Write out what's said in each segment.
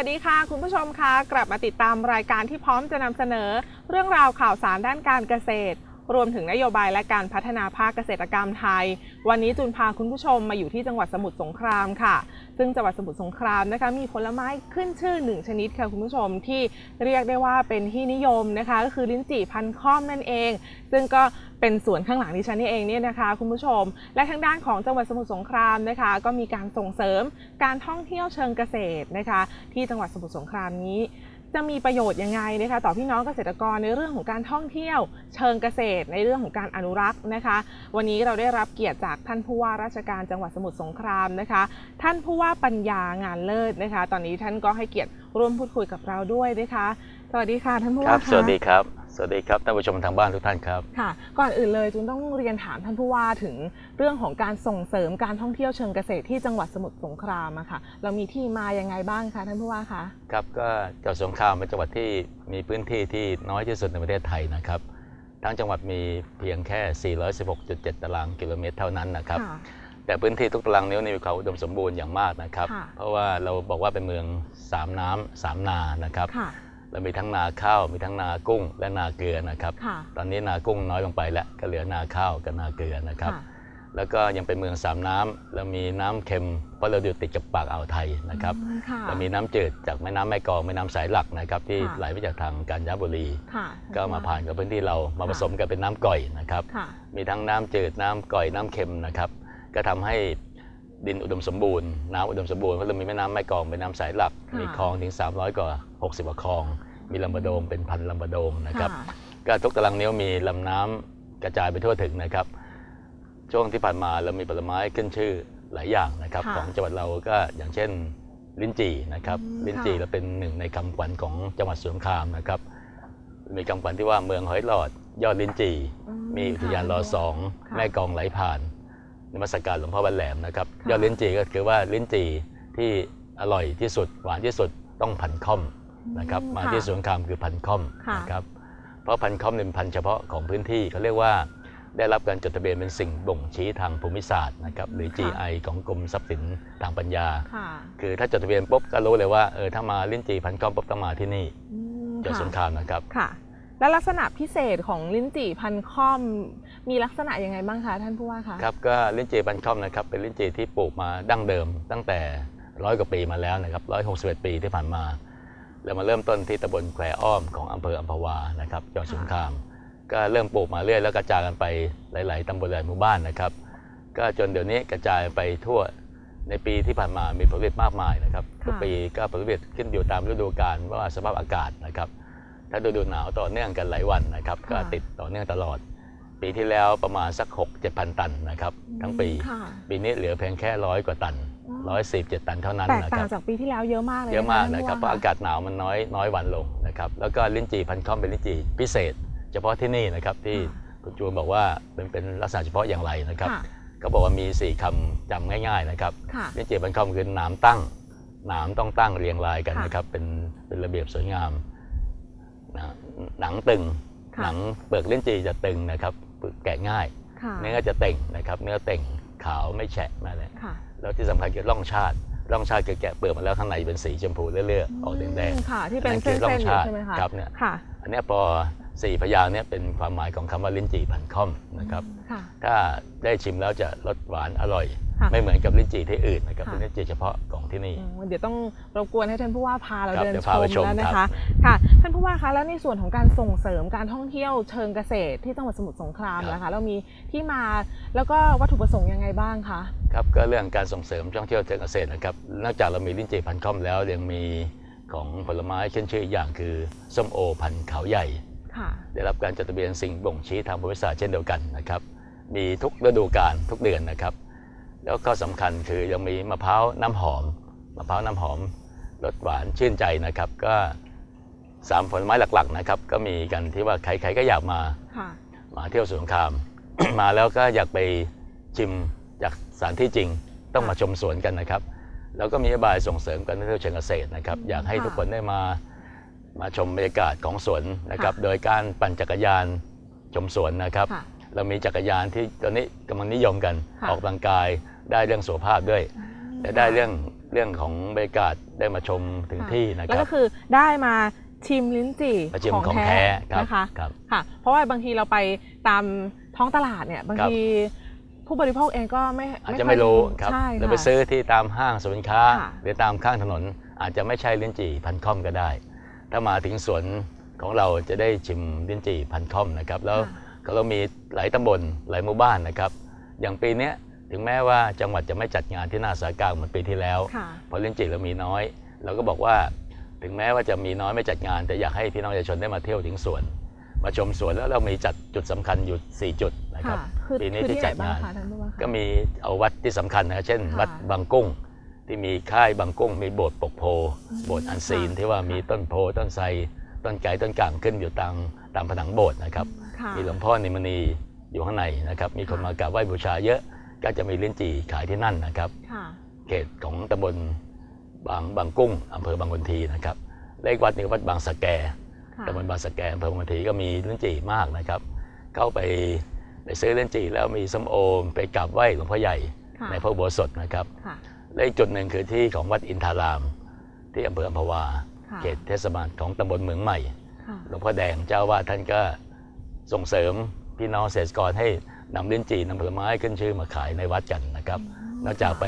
สวัสดีค่ะ คุณผู้ชมคะกลับมาติดตามรายการที่พร้อมจะนำเสนอ เรื่องราวข่าวสารด้านการเกษตร รวมถึงนโยบายและการพัฒนาภาคเกษตรกรรมไทย วันนี้จุนพาคุณผู้ชมมาอยู่ที่จังหวัดสมุทรสงครามค่ะ ซึ่งจังหวัดสมุทรสงครามนะคะมีผลไม้ขึ้นชื่อหนึ่งชนิดค่ะคุณผู้ชมที่เรียกได้ว่าเป็นที่นิยมนะคะก็คือลิ้นจี่พันค่อมนั่นเอง ซึ่งก็เป็นสวนข้างหลังดิฉันนี่เองเนี่ยนะคะ คุณผู้ชม และทางด้านของจังหวัดสมุทรสงครามนะคะ ก็มีการส่งเสริมการท่องเที่ยวเชิงเกษตรนะคะ ที่จังหวัดสมุทรสงครามนี้ จะมีประโยชน์ยังไงนะคะต่อพี่น้องเกษตรกรในเรื่องของการท่องเที่ยว เชิงเกษตร ในเรื่องของการอนุรักษ์นะคะ วันนี้เราได้รับเกียรติจากท่านผู้ว่าราชการจังหวัดสมุทรสงครามนะคะ ท่านผู้ว่าปัญญางานเลิศนะคะ ตอนนี้ท่านก็ให้เกียรติร่วมพูดคุยกับเราด้วยนะคะ สวัสดีค่ะท่านผู้ครัว่าบค่ะสวัสดีครับ สวัสดีครับท่านผู้ชมทางบ้านทุกท่านครับ ค่ะ ก่อนอื่นเลยจุนต้องเรียนถามท่านผู้ว่าถึงเรื่องของการส่งเสริมการท่องเที่ยวเชิงเกษตรที่จังหวัดสมุทรสงครามอะค่ะ เรามีที่มายังไงบ้างคะท่านผู้ว่าคะ ครับ ก็จังหวัดสงขลาเป็นจังหวัดที่มีพื้นที่ที่น้อยที่สุดในประเทศไทยนะครับ ทั้งจังหวัดมีเพียงแค่ 416.7 ตารางกิโลเมตรเท่านั้นนะครับค่ะแต่พื้นที่ทุกตารางนิ้วนี่มีความอุดมสมบูรณ์อย่างมากนะครับค่ะเพราะว่าเราบอกว่าเป็นเมืองสามน้ำสามนา นะครับค่ะ เรามีทั้งนาข้าวมีทั้งนากุ้งและนาเกลือนะครับค่ะตอนนี้นากุ้งน้อยลงไปแล้วก็เหลือนาข้าวกับนาเกลือนะครับค่ะแล้วก็ยังเป็นเมืองสามน้ำเรามีน้ำเค็มเพราะเราอยู่ติดกับปากอ่าวไทยนะครับอืมค่ะเรามีน้ำจืดจากแม่น้ำแม่กลองแม่น้ำสายหลักนะครับ ที่ค่ะไหลมาจากทางกาญจนบุรีค่ะก็มาผ่านกับพื้นที่เรามาค่ะผสมกันเป็นน้ำก่อยนะครับค่ะมีทั้งน้ำจืดน้ำก่อยน้ำเค็มนะครับ ก็ทำให้ ดินอุดมสมบูรณ์น้ำอุดมสมบูรณ์เพราะเรามีแม่น้ำแม่กลองเป็นน้ำสายหลักค่ะมีคลองถึง 300 กว่า 60กว่าคลอง มีลำบะโดงเป็นพันลำบะโดงนะครับค่ะก็ทุกตารางนิ้วมีลำน้ำกระจายไปทั่วถึงนะครับ ช่วงที่ผ่านมาเรามีผลไม้ขึ้นชื่อหลายอย่างนะครับค่ะของจังหวัดเราก็อย่างเช่นลิ้นจี่นะครับอืมลิ้นจี่ค่ะเราเป็นหนึ่งในคำขวัญของจังหวัดสวนครามนะครับมีคำขวัญที่ว่าเมืองหอยหลอดยอดลิ้นจี่อืมีอุทยานรอสองค่ะแม่กองไหลผ่าน นมัสการหลวงพ่อบันแหลมนะครับค่ะยอดลิ้นจี่ก็คือว่าลิ้นจี่ที่อร่อยที่สุดหวานที่สุดต้องพันค่อมนะครับมาที่สวนครามคือพันค่อมค่ะนะครับเพราะพันธุ์คอมเป็นพันธุ์เฉพาะของพื้นที่เขาเรียกว่าได้รับการจดทะเบียนเป็นสิ่งบ่งชี้ทางภูมิศาสตร์นะครับหรือ GI ของกรมทรัพย์สินทางปัญญาค่ะคือถ้าจดทะเบียนปุ๊บก็รู้เลยว่าเออถ้ามาลิ้นจีพันธุ์คอมปุ๊บต้องมาที่นี่อืมจังหวัดสงครามนะครับค่ะ และลักษณะพิเศษของลิ้นจี่พันค่อม มีลักษณะยังไงบ้างคะท่านผู้ว่าคะครับก็ลิ้นจีพันธุ์คอมนะครับเป็นลิ้นจีที่ปลูกมาดั้งเดิม ตั้งแต่ร้อยกว่าปีมาแล้วนะครับร้อยหกสิบเอ็ดปีที่ผ่านมาเรามาเริ่มต้นที่ตำบลแควอ้อมของอำเภออัมพวานะครับจังหวัดสงครามก็เริ่มปลูกมาเรื่อยแล้วกระจายกันไปหลาย ๆตำบลหลายหมู่บ้านนะครับ ก็จนเดี๋ยวนี้กระจายไปทั่วในปีที่ผ่านมามีผลผลิตมากมายนะครับค่ะทุกปีก็ผลผลิตขึ้นอยู่ตามฤดูกาลว่าสภาพอากาศนะครับ ถ้าฤดูหนาวต่อเนื่องกันหลายวันนะครับก็ติดต่อเนื่องตลอด ปีที่แล้วประมาณสัก 6 7 0 0 0 ตันนะครับทั้งปีค่ะปีนี้เหลือเพียงแค่ร้อยกว่าตันอ๋อร้อยสิบเจ็ดตันเท่านั้นแตกนะคต่างรับจากปีที่แล้วเยอะมากเลยเยอะมากนะครับเพท่ราะผู้ว่อากาศหนาวมันน้อยน้อยวันลงนะครับแล้วก็ลิ้นจี่พันธุ์ค่อมเป็นลิ้นจี่พิเศษ เฉพาะที่นี่นะครับที่ค่ะคุณจูนบอกว่าเป็นเป็นลักษณะเฉพาะอย่างไรนะครับค่ะก็บอกว่ามี 4คำจำง่าย ๆนะครับค่ะลิ้นจี่พันธุ์ค่อมคือหนามตั้งหนามต้องตั้งเรียงรายกันค่ะนะครับเป็นเป็นระเบียบสวยงามนะ หนังตึงค่ะหนังเปลือกลิ้นจี่จะตึงนะครับแกะง่ายค่ะเนื้อจะเต่งนะครับ เนื้อเต่งขาวไม่แฉะมาเลยค่ะแล้วที่สำคัญคือร่องชาติร่องชาติคือแกะเปลือกมาแล้วข้างในเป็นสีชมพูเลื่อยๆออกแดงมค่ะที่เป็นอันนั้นคืเส้อร่องนๆอยู่ชาติใช่ไหมคะครับเนี่ยค่ะๆอันเนี้ยพอสี่พยางค์เนี่ยเป็นความหมายของคำว่าลิ้นจี่พันค่อมนะครับค่ะถ้าได้ชิมแล้วจะรสหวานอร่อย ค่ะไม่เหมือนกับลิ้นจี่ที่อื่นนะครับค่ะ เป็นลิ้นจี่เฉพาะของที่นี่อืมเดี๋ยวต้องรบกวนให้ท่านผู้ว่าพาเราครับเดินเดี๋ยวชพาไปมชมแล้วนะครัคะ บ ค่ะ ท่านผู้ว่าคะแล้วในส่วนของการส่งเสริมการท่องเที่ยวเชิงเกษตรที่จังหวัดสมุทรสงครามครับนะคะเรามีที่มาแล้วก็วัตถุประสงค์ยังไงบ้างคะ ครับก็เรื่องการส่งเสริมท่องเที่ยวเชิงเกษตรนะครับนอกจากเรามีลิ้นจี่พันค่อมแล้วยังมีของผลไม้ขึ้นชื่ออีกอย่างคือส้มโอพันธุ์เขาใหญ่ ค่ะ ได้รับการจดทะเบียนสิ่งบ่งชี้ทางภูมิศาสตร์เช่นเดียวกันนะครับ มีทุกฤดูกาลทุกเดือนนะครับ แล้วก็สำคัญคือยังมีมะพร้าวน้ำหอมมะพร้าวน้ำหอมรสหวานชื่นใจนะครับ ก็สามผลไม้หลักๆนะครับ ก็มีกันที่ว่าใครๆก็อยากมาค่ะมาเที่ยวสวนสงคราม มาแล้วก็อยากไปชิมจากสถานที่จริงต้องมาชมสวนกันนะครับ แล้วก็มีนโยบายส่งเสริมการท่องเที่ยวเชิงเกษตรนะครับ อยากให้ทุกคนได้มามาชมบรรยากาศของสวนนะครับ โดยการปั่นจักรยานชมสวนนะครับค่ะ เรามีจักรยานที่ตอนนี้กำลังนิยมกันค่ะออกกำลังกายได้เรื่องสุขภาพด้วยและได้เรื่องเรื่องของบรรยากาศได้มาชมถึงค่ะที่นะคแล้วรับก็คือได้มาชิมลิ้นจี่มาชิมของของแท้แท้ครับนะคะครับค่ะ เพราะว่าบางทีเราไปตามท้องตลาดเนี่ยบางครับทีผู้บริโภคเองก็ไม่อาจค่จะยไม่รู้ครับใช่เราค่ะไปซื้อที่ตามห้างสรรพสินค้าค่ะหรือตามข้างถนน อาจจะไม่ใช่ลิ้นจี่พันค่อมก็ได้ ถ้ามาถึงสวนของเราจะได้ชิมลิ้นจี่พันค่อมนะครับแล้วค่ะ ก็เรามีหลายตำบลหลายหมู่บ้านนะครับ อย่างปีเนี้ยถึงแม้ว่าจังหวัดจะไม่จัดงานที่หน้าสารกลางเหมือนปีที่แล้วค่ะเพราะลิ้นจี่เรามีน้อย เราก็บอกว่าถึงแม้ว่าจะมีน้อยไม่จัดงาน แต่อยากให้พี่น้องประชาชนได้มาเที่ยวถึงสวน มาชมสวนแล้วเรามีจัดจุดสำคัญอยู่ 4 จุดนะครับค่ะคือปีนี้คือที่ที่ไหนจัดบ้างงานคะท่านผู้ว่าคะก็มีเอาวัดที่สำคัญนะครับเช่นค่ะวัดบางกุ้งที่มีค่ายบางกุ้ง มีโบสถ์ปกโพอืมโบสถ์อันซีนค่ะที่ว่ามีต้นโพต้นไทรต้นไก่ต้นก่างขึ้นอยู่ตามตามผนังโบสถ์นะครับค่ะ มีหลวงพ่อนิมณีอยู่ข้างในนะครับมีคนค่ะมากราบไหว้บูชาเยอะก็จะมีลิ้นจี่ขายที่นั่นนะครับค่ะเขตของตำบลบางบางกุ้งอำเภอบางคนทีนะครับเลขวัดหนึ่งวัดบางสะแกค่ะตำบลบางสะแกอำเภอบางคนทีก็มีลิ้นจี่มากนะครับ เข้าไปไปซื้อลิ้นจี่แล้วมีส้มโอไปกราบไหว้หลวงพ่อใหญ่ค่ะในพระอุโบสถนะครับค่ะและอีกจุดหนึ่งคือที่ของวัดอินทาราม ที่อำเภออัมพวาค่ะเขตเทศบาลของตำบลเมืองใหม่ค่ะหลวงพ่อแดงเจ้าว่าท่านก็ ส่งเสริมพี่น้องเกษตรกรให้นำลิ้นจี่นำผลไม้ขึ้นชื่อมาขายในวัดกันนะครับนอกจากไป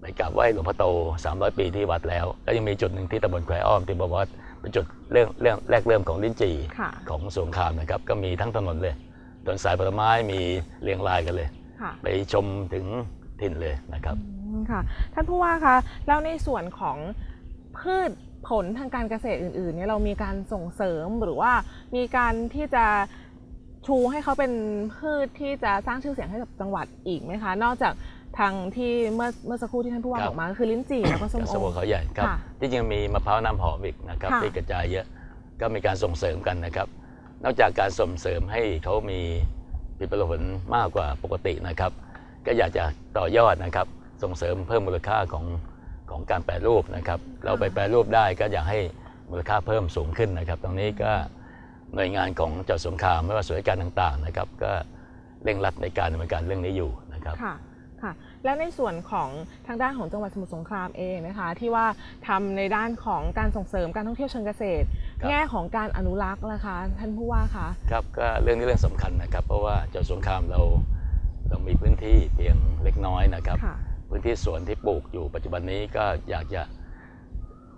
ไปกราบไหว้หลวงพ่อโต 300 ปีที่วัดแล้ว ก็ยังมีจุดหนึ่งที่ตำบลแควอ้อมที่บอกว่าเป็นจุดเรื่องเรื่องแรกเริ่มของลิ้นจี่ค่ะของสงครามนะครับ ก็มีทั้งถนนเลยถนนสายผลไม้มีเรียงรายกันเลยค่ะไปชมถึงถิ่นเลยนะครับอืมค่ะท่านผู้ว่าคะแล้วในส่วนของพืช ผลทางการเกษตรอื่นๆเนี่ยเรามีการส่งเสริมหรือว่ามีการที่จะชูให้เขาเป็นพืชที่จะสร้างชื่อเสียงให้กับจังหวัดอีกไหมคะ นอกจากทางที่เมื่อเมื่อสักครู่ที่ท่านผู้ว่าครับ บอกมาก็คือลิ้นจี่แล้วก็ส้มกับโอ สมุทรเขาใหญ่ครับค่ะที่จริงมีมะพร้าวน้ำหอมอีกนะครับค่ะ ที่กระจายเยอะก็มีการส่งเสริมกันนะครับ นอกจากการส่งเสริมให้เขามีผลิตผลมากกว่าปกตินะครับ ก็อยากจะต่อยอดนะครับ ส่งเสริมเพิ่มมูลค่าของ ของการแปรรูปนะครับ เราไปแปรรูปได้ก็อยากให้มูลค่าเพิ่มสูงขึ้นนะครับ ตรงนี้ก็หน่วยงานของเจ้าสงครามไม่ว่าส่วนราชการต่างๆนะครับ ก็เร่งรัดในการดำเนินการเรื่องนี้อยู่นะครับค่ะค่ะและในส่วนของทางด้านของจังหวัดสมุทรสงครามเองนะคะ ที่ว่าทำในด้านของการส่งเสริมการท่องเที่ยวเชิงเกษตรครับแง่ของการอนุรักษ์นะคะ ท่านผู้ว่าคะครับก็เรื่องนี้เรื่องสำคัญนะครับ เพราะว่าเจ้าสงครามเราเรามีพื้นที่เพียงเล็กน้อยนะครับค่ะ พื้นที่สวนที่ปลูกอยู่ปัจจุบันนี้ก็อยากจะ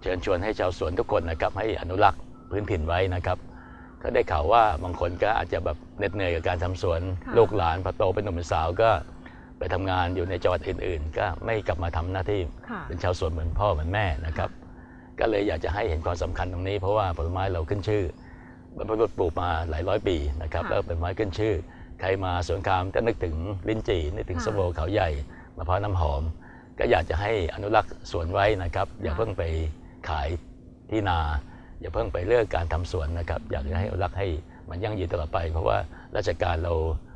เชิญชวนให้ชาวสวนทุกคนนะครับ ให้อนุรักษ์พื้นถิ่นไว้นะครับ ก็ได้ข่าวว่าบางคนก็อาจจะแบบเหน็ดเหนื่อยกับการทำสวนค่ะลูกหลานพอโตเป็นหนุ่มเป็นสาวก็ไปทำงานอยู่ในจังหวัดอื่น ๆ ก็ไม่กลับมาทำหน้าที่ค่ะเป็นชาวสวนเหมือนพ่อเหมือนแม่นะครับ ก็เลยอยากจะให้เห็นความสำคัญตรงนี้ เพราะว่าผลไม้เราขึ้นชื่อบรรพบุรุษปลูกมาหลายร้อยปีนะครับค่ะแล้วเป็นไม้ขึ้นชื่อ ใครมาสวนครามจะนึกถึงลิ้นจี่นึกถึงค่ะส้มโอเขาใหญ่ มะพร้าวน้ำหอม ก็อยากจะให้อนุรักษ์สวนไว้นะครับ อย่าค่ะเพิ่งไปขายที่นา อย่าเพิ่งไปเลิกการทำสวนนะครับ อยากจะให้อนุรักษ์ให้มันยั่งยืนตลอดไป เพราะว่าราชการเรา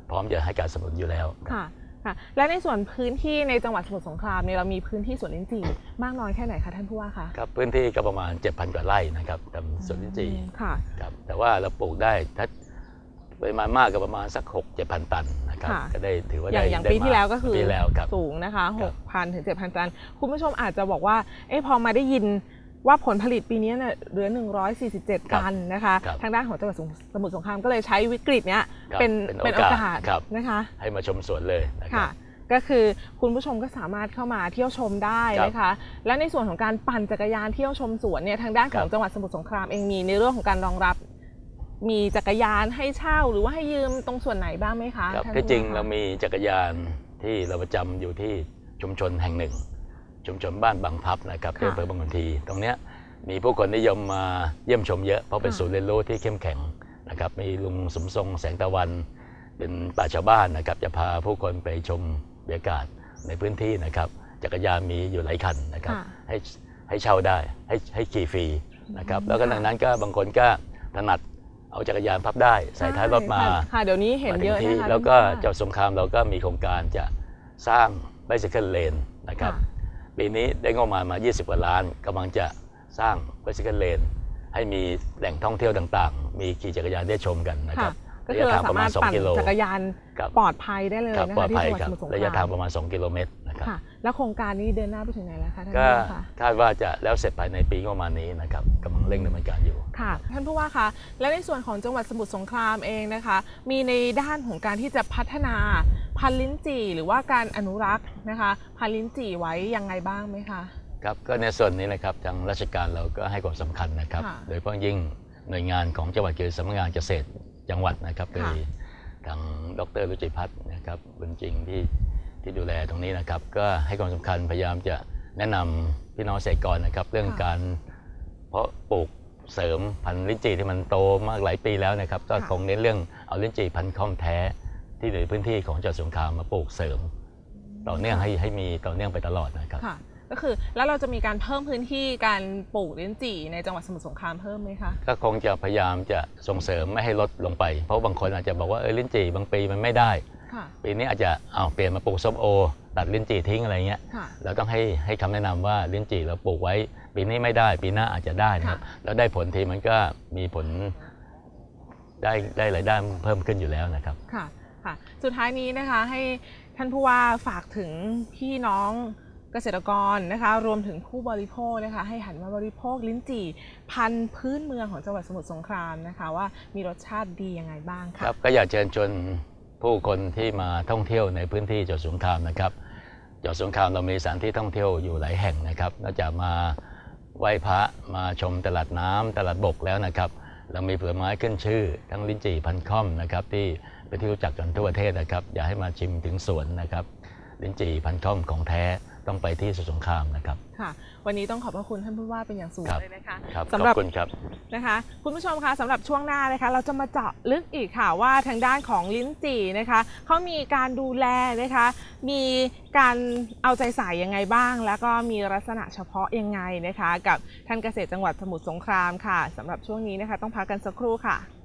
พร้อมจะให้การสนับสนุนอยู่แล้วค่ะค่ะและในส่วนพื้นที่ในจังหวัดสมุทรสงครามเนี่ยเรามีพื้นที่สวนลิ้นจี่มากน้อยแค่ไหนคะท่านผู้ว่าคะครับพื้นที่ก็ประมาณ 7,000 กว่าไร่นะครับทำสวนลิ้นจี่อืมค่ะครับแต่ว่าเราปลูกได้ถ้า ปริมาณมากก็ประมาณสัก6 7 0 0 0 ตันนะครับค่ะก็ได้ถือว่าอย่างได้อย่างได้ปีที่มแล้วก็คือปีแล้วครับสูงนะคะครับ6,000 ถึง 7,000 ตัน คุณผู้ชมอาจจะบอกว่าเอ๊ะพอมาได้ยินว่าผลผลิตปีนี้เนี่ยเหลือ 147 ตันนะคะครับทางด้านของจังหวัดสมุทรสงครามก็เลยใช้วิกฤตเนี้ยครับเป็นเป็เป็นนโอโอกาาสสครับนะคะ ให้มาชมสวนเลยนะครัค่ะบก็คือคุณผู้ชมก็สามารถเข้ามาเที่ยวชมได้ครับนะคะ และในส่วนของการปั่นจักรยานเที่ยวชมสวนเนี่ยทางด้านของครับจังหวัดสมุทรสงครามเองมีในเรื่องของการรองรับ มีจักรยานให้เช่าหรือว่าให้ยืมตรงส่วนไหนบ้างไหมคะครับท่านที่จริงผู้ว่เรามีจักรยานที่เราประจำอยู่ที่ชุมชนแห่งหนึ่ง ชุมชนบ้านบางพลับนะครับที่อำเภอบางคนที ตรงเนี้ยมีผู้คนนิยมมาเยี่ยมชมเยอะเพราะเป็นศูนย์เรียนรู้ที่เข้มแข็งนะครับมีลุงสมทรงแสงตะวัน เป็นป่าชาวบ้านนะครับจะพาผู้คนไปชมบรรยากาศในพื้นที่นะครับจักรยานมีอยู่หลายคันนะครับค่ะให้ให้เช่าได้ให้ให้ขี่ฟรีนะครับอืมแล้วก็ค่ะดังนั้นก็บางคนก็ถนัด เอาจักรยานพับได้ใส่ท้ายรถมาใช่ค่ะค่ะเดี๋ยวนี้เห็นมาถึเยงอะที่นะคะแล้วก็ท่านผู้าเจ้าสงครามเราก็มีโครงการจะสร้าง bicycle lane นะครับค่ะปีนี้ได้งบประมาณมา 20 กว่าล้านกำลังจะสร้าง bicycle lane ให้มีแหล่งท่องเที่ยวต่างๆ มีขี่จักรยานได้ชมกันนะคค่ะรับก็คือเราระยะทางสาประมามาณรถปั่น2กิโลจักรยานครับปลอดภัยได้เลยครับนะปลอคะดที่ภัยจังหวัดครัสบมุทรสงครามระยะทางประมาณ 2 กิโลเมตรนะนะ ครับค่ะ แล้วโครงการนี้เดินหน้าไปถึงไหนแล้วคะท่านก็ผู้ว่าคะคาดว่าจะแล้วเสร็จภายในปีงบประมาณนี้นะครับกำลังเร่งดำเนินการอยู่ ค่ะ ท่านผู้ว่าคะและในส่วนของจังหวัดสมุทรสงครามเองนะคะ มีในด้านของการที่จะพัฒนาพันธุ์ลิ้นจี่หรือว่าการอนุรักษ์นะคะพันธุ์ลิ้นจี่ไว้ยังไงบ้างไหมคะ ครับก็ในส่วนนี้นะครับทางราชการเราก็ให้ความสำคัญนะครับ ค่ะโดยเฉพาะยิ่งหน่วยงานของจังหวัดคือสำนักงานเกษตรจังหวัดนะครับโดค่ะยทางดรรุจิพัฒน์นะครับบุญจริงที่ ที่ดูแลตรงนี้นะครับก็ให้ความสำคัญพยายามจะแนะนำพี่น้องเกษตรกรนะครับ เรื่องการเพาะปลูกเสริมพันธุ์ลิ้นจี่ที่มันโตมากหลายปีแล้วนะครับ ก็ค่ะคงเน้นเรื่องเอาลิ้นจี่พันธุ์ค่อมแท้ ที่อยู่ในพื้นที่ของจังหวัดสงขลามาปลูกเสริม ต่อเนื่องให้ให้มีต่อเนื่องไปตลอดนะครับค่ะก็คือแล้วเราจะมีการเพิ่มพื้นที่การปลูกลิ้นจี่ในจังหวัดสมุทรสงครามเพิ่มไหมคะก็คงจะพยายามจะส่งเสริมไม่ให้ลดลงไป เพราะบางคนอาจจะบอกว่าเออลิ้นจี่บางปีมันไม่ได้ค่ะ ปีนี้อาจจะเอาเปลี่ยนมาปลูกส้มโอ ตัดลิ้นจี่ทิ้งอะไรเงี้ยค่ะเราต้องให้ให้คำแนะนำว่าลิ้นจี่เราปลูกไว้ ปีนี้ไม่ได้ปีหน้าอาจจะได้นะครับค่ะแล้วได้ผลทีมันก็มีผลได้ได้รายได้เพิ่มขึ้นอยู่แล้วนะครับค่ะค่ะ สุดท้ายนี้นะคะให้ท่านผู้ว่าฝากถึงพี่น้องเกษตรกรนะคะรวมถึงผู้บริโภคนะคะให้หันมาบริโภคลิ้นจี่พันธุ์พื้นเมืองของจังหวัดสมุทรสงครามนะคะว่ามีรสชาติดียังไงบ้างคค่ะรับก็อยากเชิญชวน ผู้คนที่มาท่องเที่ยวในพื้นที่จอดสงครามนะครับจอดสงครามเรามีสถานที่ท่องเที่ยวอยู่หลายแห่งนะครับนอกจากมาไหว้พระมาชมตลาดน้ำตลาดบกแล้วนะครับ เรามีผลไม้ขึ้นชื่อ ทั้งลิ้นจี่พันค่อมนะครับที่เป็นที่รู้จักกันทั่วประเทศนะครับ อยากให้มาชิมถึงสวนนะครับลิ้นจี่พันค่อมของแท้ ต้องไปที่สมุทรสงครามนะครับ ค่ะ วันนี้ต้องขอบพระคุณท่านผู้ว่าเป็นอย่างสูงครับเลยนะคะครับสำขหรัอบบคุณครับ นะคะ คุณผู้ชมคะสำหรับช่วงหน้านะคะ เราจะมาเจาะลึกอีกค่ะว่าทางด้านของลิ้นจี่นะคะเขามีการดูแลนะคะ มีการเอาใจใส่ยังไงบ้าง แล้วก็มีลักษณะเฉพาะยังไงนะคะ กับท่านเกษตรจังหวัดสมุทรสงครามค่ะสำหรับช่วงนี้นะคะ ต้องพักกันสักครู่ค่ะ